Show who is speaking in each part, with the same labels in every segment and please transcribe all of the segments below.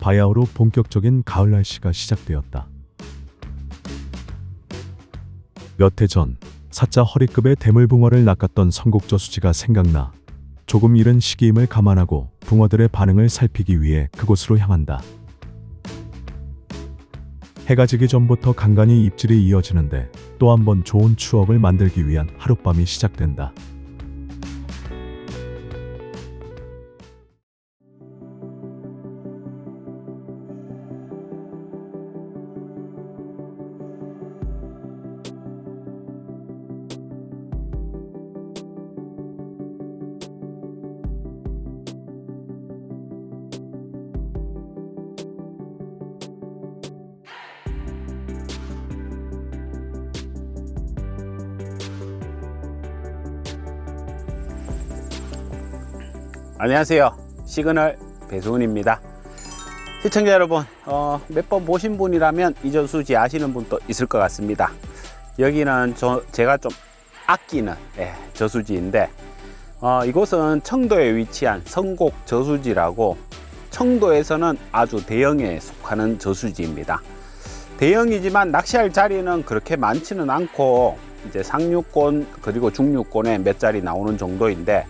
Speaker 1: 바야흐로 본격적인 가을 날씨가 시작되었다. 몇 해 전 사자 허리급의 대물붕어를 낚았던 선곡저 수지가 생각나 조금 이른 시기임을 감안하고 붕어들의 반응을 살피기 위해 그곳으로 향한다. 해가 지기 전부터 간간히 입질이 이어지는데 또 한 번 좋은 추억을 만들기 위한 하룻밤이 시작된다.
Speaker 2: 안녕하세요. 시그널 배수훈입니다. 시청자 여러분, 어, 몇 번 보신 분이라면 이 저수지 아시는 분도 있을 것 같습니다. 여기는 저, 제가 좀 아끼는 예, 저수지인데, 어, 이곳은 청도에 위치한 성곡 저수지라고 청도에서는 아주 대형에 속하는 저수지입니다. 대형이지만 낚시할 자리는 그렇게 많지는 않고 이제 상류권 그리고 중류권에 몇 자리 나오는 정도인데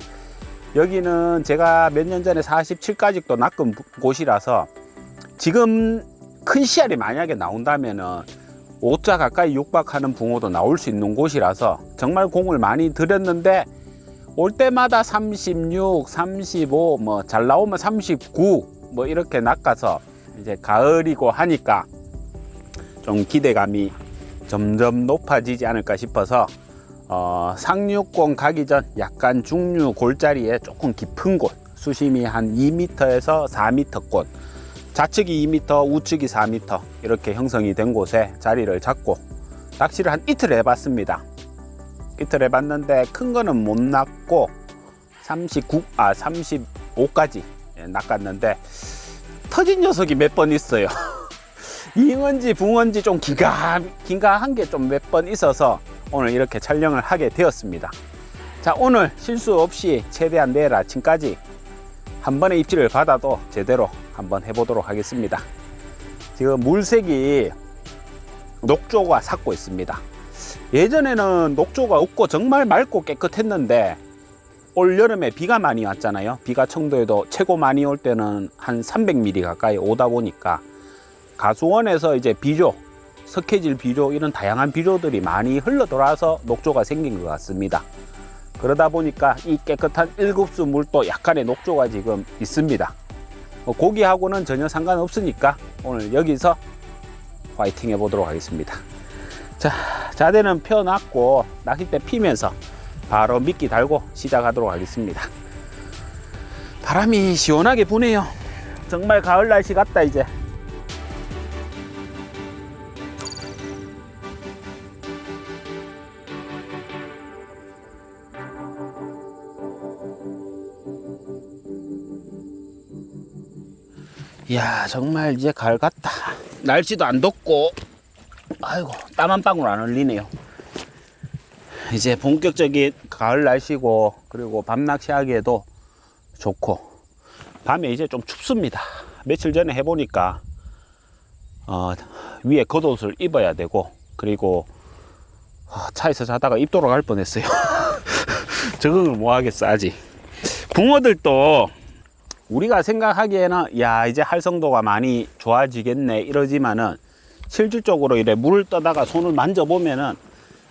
Speaker 2: 여기는 제가 몇 년 전에 47가직도 낚은 곳이라서 지금 큰 씨알이 만약에 나온다면은 5자 가까이 육박하는 붕어도 나올 수 있는 곳이라서 정말 공을 많이 들였는데 올 때마다 36, 35, 뭐 잘 나오면 39, 뭐 이렇게 낚아서 이제 가을이고 하니까 좀 기대감이 점점 높아지지 않을까 싶어서 어, 상류권 가기 전 약간 중류 골자리에 조금 깊은 곳 수심이 한 2m에서 4m 곳 좌측이 2m 우측이 4m 이렇게 형성이 된 곳에 자리를 잡고 낚시를 한 이틀 해봤습니다. 이틀 해봤는데 큰 거는 못 낚고 39, 아 35까지 낚았는데 터진 녀석이 몇 번 있어요. 잉언지 붕언지 좀 긴가 긴가한 게 좀 몇 번 있어서 오늘 이렇게 촬영을 하게 되었습니다. 자, 오늘 실수 없이 최대한 내일 아침까지 한 번의 입질을 받아도 제대로 한번 해보도록 하겠습니다. 지금 물색이 녹조가 삭고 있습니다. 예전에는 녹조가 없고 정말 맑고 깨끗했는데 올 여름에 비가 많이 왔잖아요. 비가 청도에도 최고 많이 올 때는 한 300mm 가까이 오다 보니까 가수원에서 이제 비료 석회질 비료 이런 다양한 비료들이 많이 흘러 돌아서 녹조가 생긴 것 같습니다. 그러다 보니까 이 깨끗한 일급수 물도 약간의 녹조가 지금 있습니다. 뭐 고기하고는 전혀 상관없으니까 오늘 여기서 화이팅 해보도록 하겠습니다. 자, 자대는 펴놨고 낚싯대 피면서 바로 미끼 달고 시작하도록 하겠습니다. 바람이 시원하게 부네요. 정말 가을 날씨 같다 이제. 이야 정말 이제 가을 같다. 날씨도 안 덥고. 아이고 땀 한 방울 안 흘리네요. 이제 본격적인 가을 날씨고 그리고 밤 낚시하기에도 좋고 밤에 이제 좀 춥습니다. 며칠 전에 해보니까 어, 위에 겉옷을 입어야 되고 그리고 어, 차에서 자다가 입도로 갈 뻔했어요. 적응을 못 하겠어 아직. 붕어들도 우리가 생각하기에는 야 이제 활성도가 많이 좋아지겠네 이러지만은 실질적으로 이래 물을 떠다가 손을 만져보면은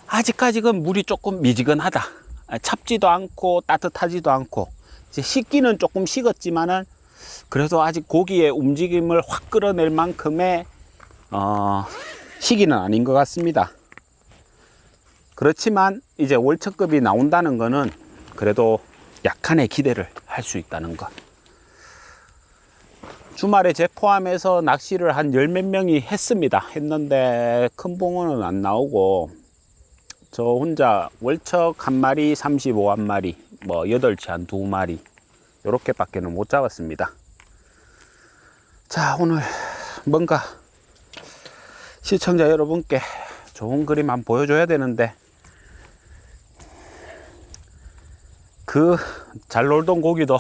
Speaker 2: 아직까지는 물이 조금 미지근하다. 아, 찹지도 않고 따뜻하지도 않고 이제 식기는 조금 식었지만은 그래도 아직 고기의 움직임을 확 끌어낼 만큼의 어, 시기는 아닌 것 같습니다. 그렇지만 이제 월척급이 나온다는 거는 그래도 약간의 기대를 할 수 있다는 것 주말에 제 포함해서 낚시를 한 열 몇 명이 했습니다. 했는데 큰 봉어는 안 나오고 저 혼자 월척 한 마리, 35한 마리, 뭐 여덟치 한 두 마리 요렇게 밖에는 못 잡았습니다. 자, 오늘 뭔가 시청자 여러분께 좋은 그림 한번 보여줘야 되는데 그 잘 놀던 고기도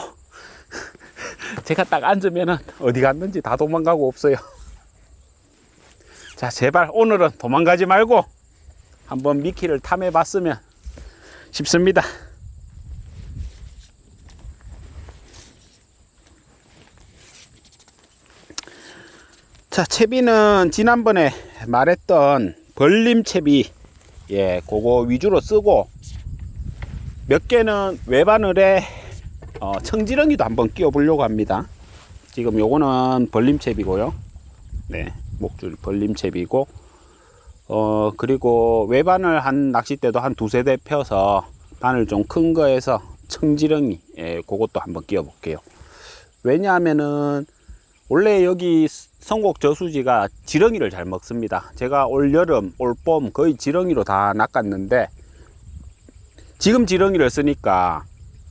Speaker 2: 제가 딱 앉으면은 어디 갔는지 다 도망가고 없어요. 자, 제발 오늘은 도망가지 말고 한번 미끼를 탐해 봤으면 싶습니다. 자, 채비는 지난번에 말했던 벌림 채비, 예, 그거 위주로 쓰고, 몇 개는 외바늘에 어, 청지렁이도 한번 끼워 보려고 합니다. 지금 요거는 벌림 채비고요. 네, 목줄 벌림 채비고, 어, 그리고 외바늘 한 낚싯대도 한 두세 대 펴서 바늘 좀 큰 거에서 청지렁이, 예, 그것도 한번 끼워 볼게요. 왜냐하면은, 원래 여기 성곡 저수지가 지렁이를 잘 먹습니다. 제가 올 여름, 올 봄 거의 지렁이로 다 낚았는데 지금 지렁이를 쓰니까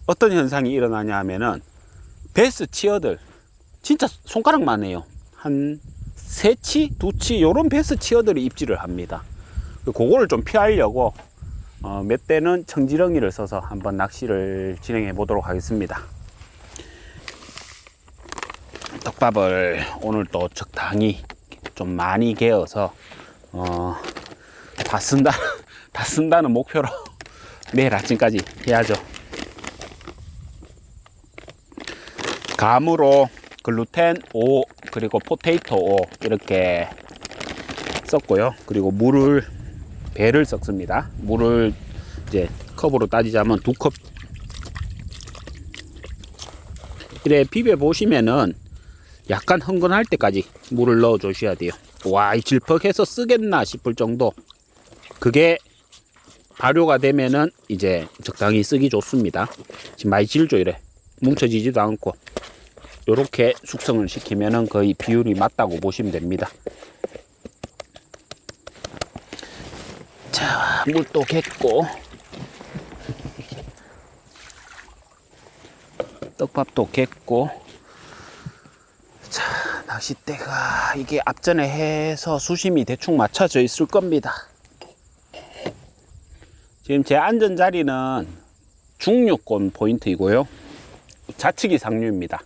Speaker 2: 어떤 현상이 일어나냐 하면은 베스 치어들 진짜 손가락만 해요. 한 세 치, 두 치 요런 베스 치어들이 입질을 합니다. 그거를 좀 피하려고 어, 몇 대는 청지렁이를 써서 한번 낚시를 진행해 보도록 하겠습니다. 떡밥을 오늘 또 적당히 좀 많이 개어서 어, 다 쓴다 다 쓴다는 목표로 내일 아침까지 해야죠. 감으로 글루텐 5 그리고 포테이토 5 이렇게 썼고요. 그리고 물을 배를 섞습니다. 물을 이제 컵으로 따지자면 두 컵. 이래 비벼 보시면은 약간 흥건할 때까지 물을 넣어 주셔야 돼요. 와, 이 질퍽해서 쓰겠나 싶을 정도. 그게 발효가 되면은 이제 적당히 쓰기 좋습니다. 지금 많이 질죠, 이래. 뭉쳐지지도 않고. 요렇게 숙성을 시키면은 거의 비율이 맞다고 보시면 됩니다. 자, 물도 겠고. 떡밥도 겠고. 자, 낚싯대가 이게 앞전에 해서 수심이 대충 맞춰져 있을 겁니다. 지금 제 앉은 자리는 중류권 포인트이고요. 좌측이 상류입니다.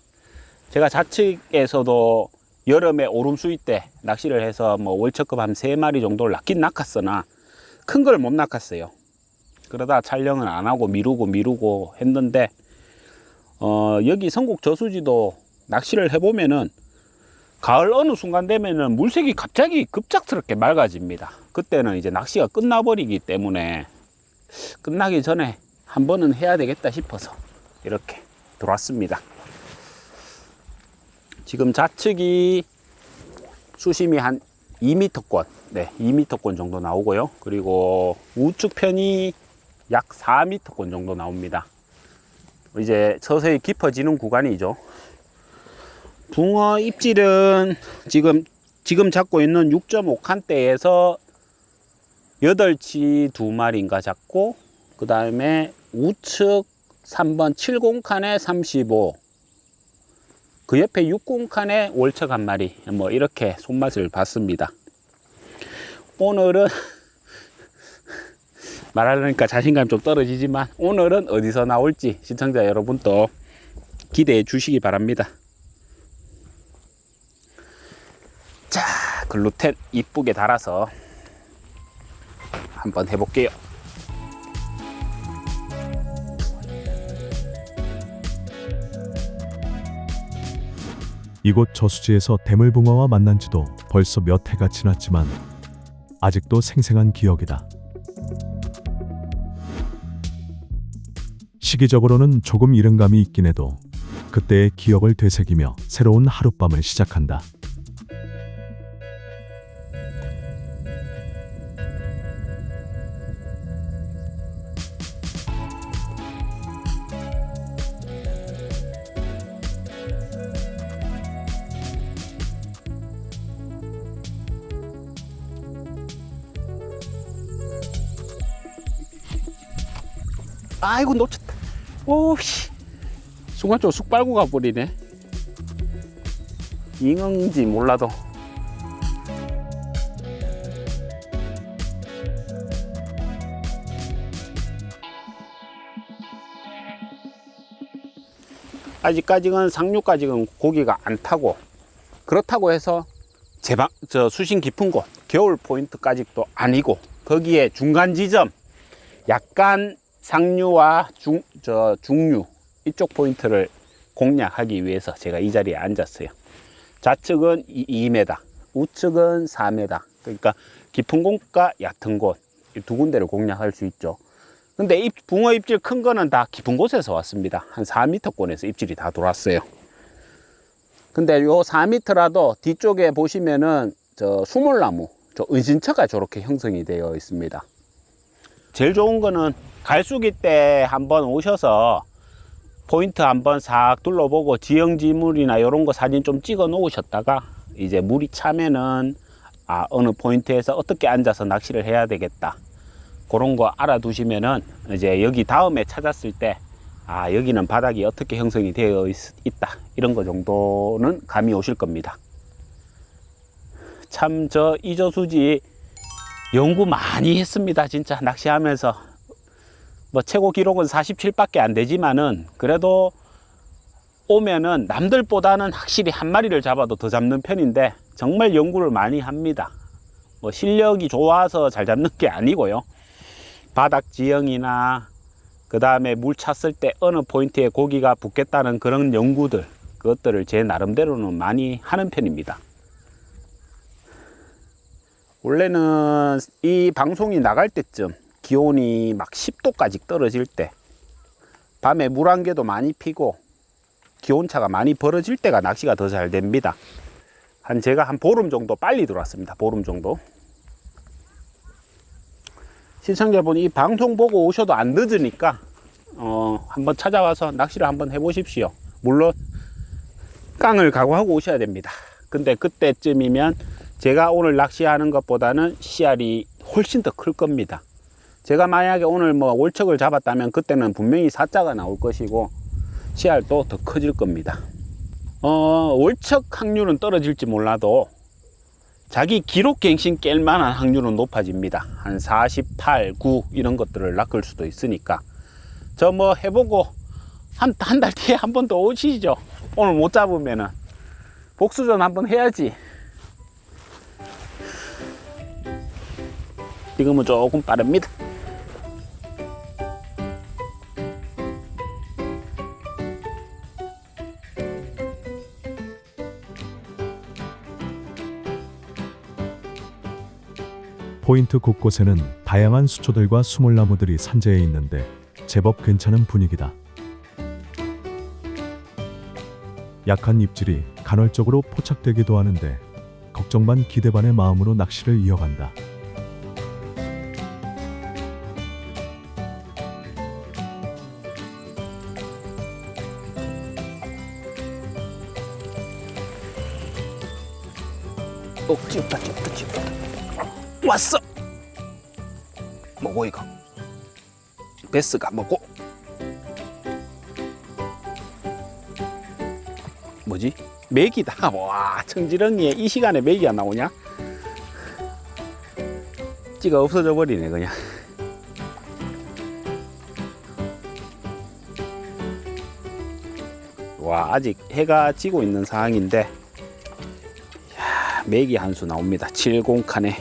Speaker 2: 제가 좌측에서도 여름에 오름 수위 때 낚시를 해서 뭐 월척급 한세 마리 정도를 낚긴 낚았으나 큰 걸 못 낚았어요. 그러다 촬영을 안 하고 미루고 미루고 했는데 어, 여기 성곡 저수지도 낚시를 해보면은 가을 어느 순간 되면은 물색이 갑자기 급작스럽게 맑아집니다. 그때는 이제 낚시가 끝나버리기 때문에 끝나기 전에 한 번은 해야 되겠다 싶어서 이렇게 들어왔습니다. 지금 좌측이 수심이 한 2m권, 네, 2m권 정도 나오고요. 그리고 우측 편이 약 4m권 정도 나옵니다. 이제 서서히 깊어지는 구간이죠. 붕어 입질은 지금 지금 잡고 있는 6.5칸대에서 8치 두 마리인가 잡고 그 다음에 우측 3번 70칸에 35. 그 옆에 60칸에 월척 한 마리. 뭐 이렇게 손맛을 봤습니다. 오늘은 말하려니까 자신감 좀 떨어지지만 오늘은 어디서 나올지 시청자 여러분도 기대해 주시기 바랍니다. 자, 글루텐 이쁘게 달아서 한번 해볼게요.
Speaker 1: 이곳 저수지에서 대물붕어와 만난 지도 벌써 몇 해가 지났지만 아직도 생생한 기억이다. 시기적으로는 조금 이른 감이 있긴 해도 그때의 기억을 되새기며 새로운 하룻밤을 시작한다.
Speaker 2: 아이고 놓쳤다. 오씨. 순간적으로 쑥 빨고 가버리네. 잉어인지 몰라도. 아직까지는 상류까지는 고기가 안 타고 그렇다고 해서 제방 저 수심 깊은 곳 겨울 포인트까지도 아니고 거기에 중간 지점 약간 상류와 중 저 중류 이쪽 포인트를 공략하기 위해서 제가 이 자리에 앉았어요. 좌측은 2m, 우측은 4m. 그러니까 깊은 곳과 얕은 곳 이 두 군데를 공략할 수 있죠. 근데 입, 붕어 입질 큰 거는 다 깊은 곳에서 왔습니다. 한 4m권에서 입질이 다 돌았어요. 근데 요 4m라도 뒤쪽에 보시면은 저 수몰나무, 저 은신처가 저렇게 형성이 되어 있습니다. 제일 좋은 거는 갈수기 때 한번 오셔서 포인트 한번 싹 둘러보고 지형지물이나 이런 거 사진 좀 찍어 놓으셨다가 이제 물이 차면은 아 어느 포인트에서 어떻게 앉아서 낚시를 해야 되겠다. 그런 거 알아두시면은 이제 여기 다음에 찾았을 때 아 여기는 바닥이 어떻게 형성이 되어 있, 있다. 이런 거 정도는 감이 오실 겁니다. 참 저 이저수지 연구 많이 했습니다 진짜 낚시하면서 뭐 최고 기록은 47밖에 안 되지만은 그래도 오면은 남들보다는 확실히 한 마리를 잡아도 더 잡는 편인데 정말 연구를 많이 합니다. 뭐 실력이 좋아서 잘 잡는 게 아니고요. 바닥 지형이나 그 다음에 물 찼을 때 어느 포인트에 고기가 붙겠다는 그런 연구들 그것들을 제 나름대로는 많이 하는 편입니다. 원래는 이 방송이 나갈 때쯤 기온이 막 10도까지 떨어질 때 밤에 물 한 개도 많이 피고 기온차가 많이 벌어질 때가 낚시가 더 잘 됩니다. 한 제가 한 보름 정도 빨리 들어왔습니다. 보름 정도. 시청자분 이 방송 보고 오셔도 안 늦으니까 어, 한번 찾아와서 낚시를 한번 해보십시오. 물론 깡을 각오하고 오셔야 됩니다. 근데 그때쯤이면 제가 오늘 낚시하는 것보다는 씨알이 훨씬 더 클 겁니다. 제가 만약에 오늘 뭐 월척을 잡았다면 그때는 분명히 사자가 나올 것이고 씨알도 더 커질 겁니다. 어, 월척 확률은 떨어질지 몰라도 자기 기록 갱신 깰 만한 확률은 높아집니다. 한 48, 9 이런 것들을 낚을 수도 있으니까 저 뭐 해보고 한 한 달 뒤에 한 번 더 오시죠. 오늘 못 잡으면은 복수전 한번 해야지. 지금은 조금 빠릅니다.
Speaker 1: 포인트 곳곳에는 다양한 수초들과 수몰나무들이 산재해 있는데 제법 괜찮은 분위기다. 약한 입질이 간헐적으로 포착되기도 하는데 걱정 반 기대 반의 마음으로 낚시를 이어간다.
Speaker 2: 어, 찌었다, 찌었다, 찌었다. 왔어! 뭐고, 이거? 베스가 뭐고? 뭐지? 메기다. 와, 청지렁이에 이 시간에 메기가 나오냐? 찌가 없어져 버리네, 그냥. 와, 아직 해가 지고 있는 상황인데, 메기 한 수 나옵니다. 70칸에.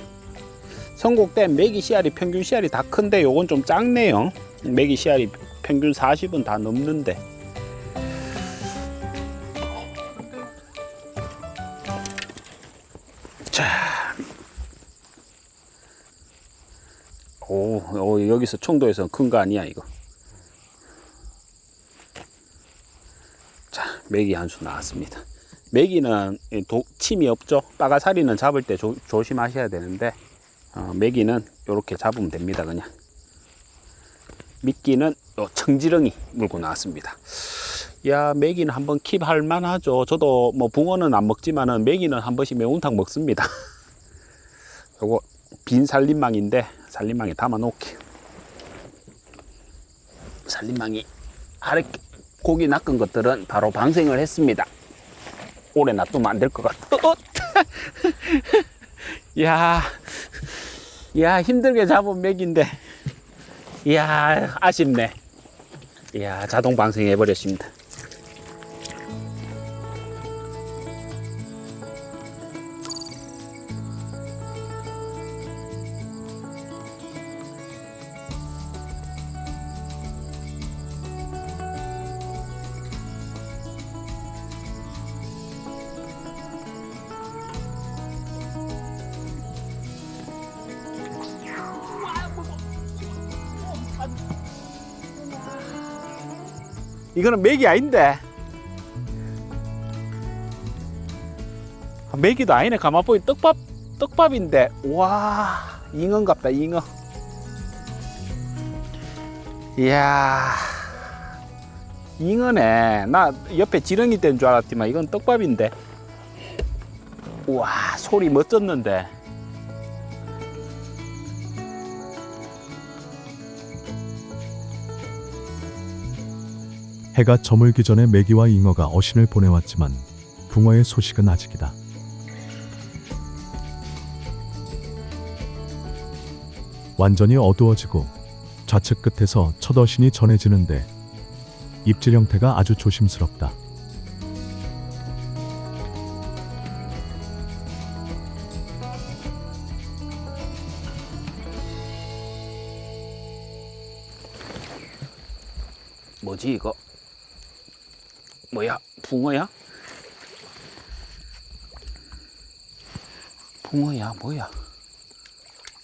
Speaker 2: 선곡된 메기 씨알이 평균 씨알이 다 큰데 요건 좀 작네요. 메기 씨알이 평균 40은 다 넘는데. 자. 오, 오 여기서 청도에서 큰 거 아니야 이거. 자, 메기 한 수 나왔습니다. 메기는 이 도, 침이 없죠. 빠가사리는 잡을 때 조, 조심하셔야 되는데 어, 메기는 이렇게 잡으면 됩니다. 그냥 미끼는 요 청지렁이 물고 나왔습니다. 야 메기는 한번 킵할 만하죠. 저도 뭐 붕어는 안 먹지만은 메기는 한 번씩 매운탕 먹습니다. 요거 빈 살림망인데 살림망에 담아 놓게. 살림망이 아래 고기 낚은 것들은 바로 방생을 했습니다. 오래 놔두면 안 될 것 같아. 어, 어. 야, 야 힘들게 잡은 맥인데, 야 아쉽네. 야 자동 방생해 버렸습니다. 이거는 맥이 아닌데. 아, 맥이도 아니네. 가만 보니 떡밥 떡밥인데. 와 잉어인갑다 잉어. 이야 잉어네. 나 옆에 지렁이 된줄 알았지만 이건 떡밥인데. 우와 소리 멋졌는데.
Speaker 1: 해가 저물기 전에 메기와 잉어가 어신을 보내왔지만 붕어의 소식은 아직이다. 완전히 어두워지고 좌측 끝에서 첫 어신이 전해지는데 입질 형태가 아주 조심스럽다.
Speaker 2: 붕어야? 붕어야 뭐야?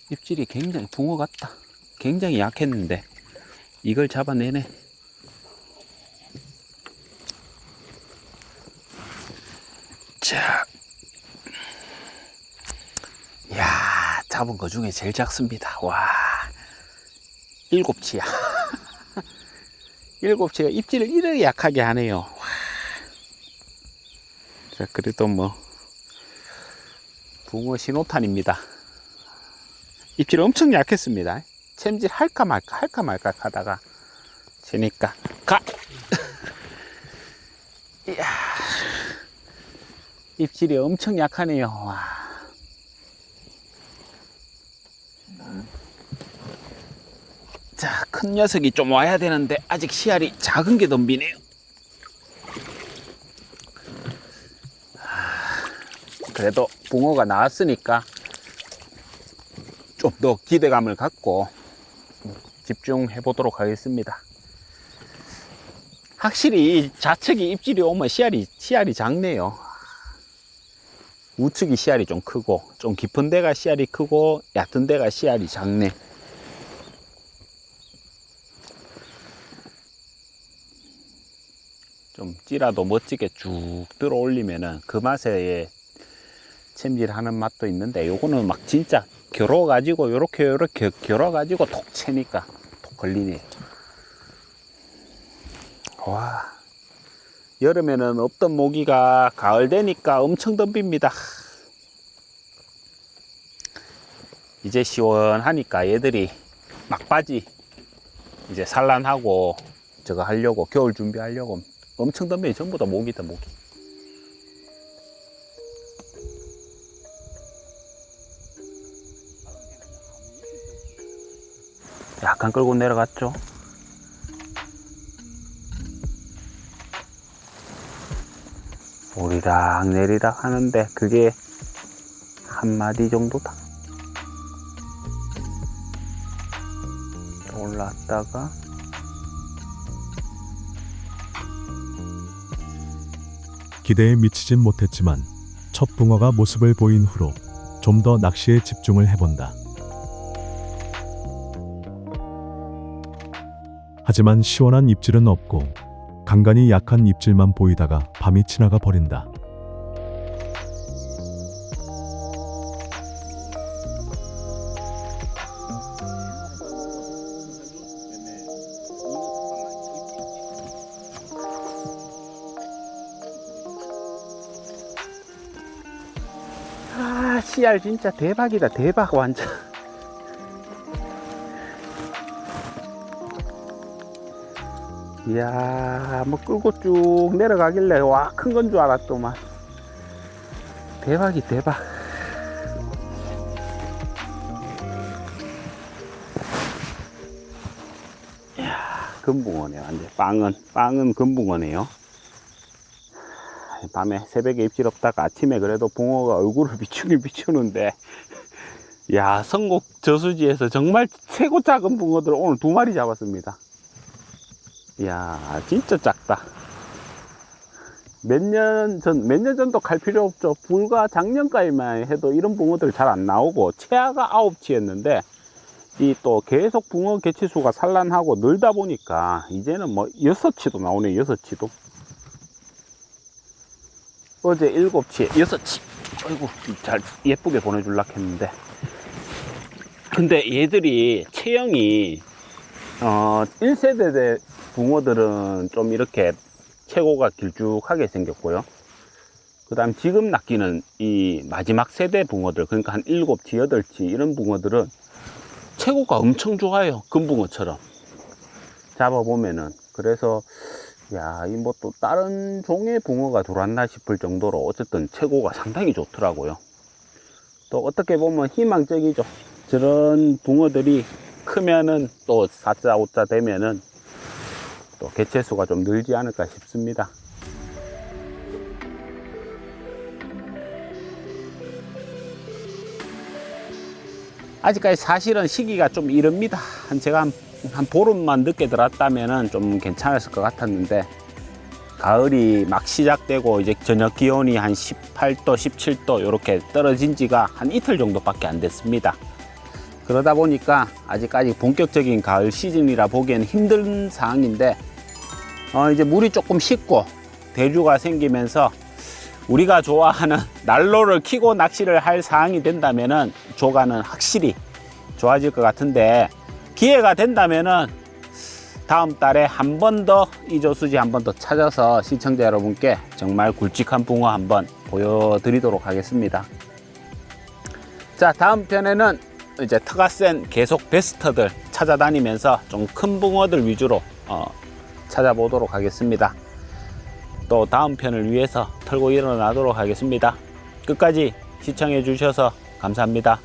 Speaker 2: 입질이 굉장히 붕어 같다. 굉장히 약했는데 이걸 잡아내네. 자, 야 잡은 거 중에 제일 작습니다. 와, 일곱치야. 일곱치가 입질을 이렇게 약하게 하네요. 와. 자, 그래도 뭐, 붕어 신호탄입니다. 입질 엄청 약했습니다. 챔질 할까 말까, 할까 말까 하다가, 지니까, 가! 이야. 입질이 엄청 약하네요. 와. 자, 큰 녀석이 좀 와야 되는데 아직 씨알이 작은 게 덤비네요. 그래도 붕어가 나왔으니까 좀 더 기대감을 갖고 집중해 보도록 하겠습니다. 확실히 이 좌측이 입질이 오면 씨알이 씨알이 작네요. 우측이 씨알이 좀 크고 좀 깊은 데가 씨알이 크고 얕은 데가 씨알이 작네. 좀 찌라도 멋지게 쭉 들어 올리면은 그 맛에 챔질하는 맛도 있는데 요거는 막 진짜 결어 가지고 요렇게 요렇게 결어 가지고 톡 채니까 톡 걸리네. 와 여름에는 없던 모기가 가을 되니까 엄청 덤빕니다. 이제 시원하니까 얘들이 막바지 이제 산란하고 저거 하려고 겨울 준비하려고 엄청 덤벼 전부 다 모기다 모기 약간 끌고 내려갔죠 오리락 내리락 하는데 그게 한 마디 정도다 올랐다가
Speaker 1: 기대에 미치진 못했지만 첫 붕어가 모습을 보인 후로 좀 더 낚시에 집중을 해본다. 하지만 시원한 입질은 없고 간간히 약한 입질만 보이다가 밤이 지나가 버린다.
Speaker 2: 아, 씨알 진짜 대박이다. 대박 완전. 이야, 뭐 끌고 쭉 내려가길래 와, 큰 건 줄 알았더만. 대박이 대박. 이야, 금붕어네 완전. 빵은 빵은 금붕어네요. 밤에 새벽에 입질 없다가 아침에 그래도 붕어가 얼굴을 비추긴 비추는데 야 성곡 저수지에서 정말 최고 작은 붕어들 을 오늘 두 마리 잡았습니다 야 진짜 작다. 몇 년 전, 몇 년 전도 갈 필요 없죠. 불과 작년까지만 해도 이런 붕어들 잘 안 나오고 최하가 아홉 치였는데 이 또 계속 붕어 개체수가 산란하고 늘다 보니까 이제는 뭐 여섯 치도 나오네 여섯 치도. 어제 일곱 치에 여섯 치. 아이고 잘 예쁘게 보내줄라 했는데. 근데 얘들이 체형이 어 1세대 붕어들은 좀 이렇게 체고가 길쭉하게 생겼고요. 그 다음 지금 낚이는 이 마지막 세대 붕어들 그러니까 한 7치, 8치 이런 붕어들은 체고가 엄청 좋아요. 금붕어처럼. 잡아보면은. 그래서 야 이 뭐 또 다른 종의 붕어가 들어왔나 싶을 정도로 어쨌든 체고가 상당히 좋더라고요. 또 어떻게 보면 희망적이죠. 저런 붕어들이 크면은 또 4자 5자 되면은 또 개체수가 좀 늘지 않을까 싶습니다 아직까지 사실은 시기가 좀 이릅니다. 한 제가 한, 한 보름만 늦게 들었다면은 좀 괜찮았을 것 같았는데 가을이 막 시작되고 이제 저녁 기온이 한 18도, 17도 이렇게 떨어진 지가 한 이틀 정도밖에 안 됐습니다. 그러다 보니까 아직까지 본격적인 가을 시즌이라 보기에는 힘든 상황인데 어, 이제 물이 조금 식고 대류가 생기면서 우리가 좋아하는 난로를 켜고 낚시를 할 상황이 된다면은 조가는 확실히 좋아질 것 같은데 기회가 된다면은 다음 달에 한 번 더 이조수지 한 번 더 찾아서 시청자 여러분께 정말 굵직한 붕어 한번 보여드리도록 하겠습니다. 자 다음 편에는 이제 터가 센 계속 베스터들 찾아다니면서 좀 큰 붕어들 위주로 어, 찾아보도록 하겠습니다. 또 다음 편을 위해서 털고 일어나도록 하겠습니다. 끝까지 시청해 주셔서 감사합니다.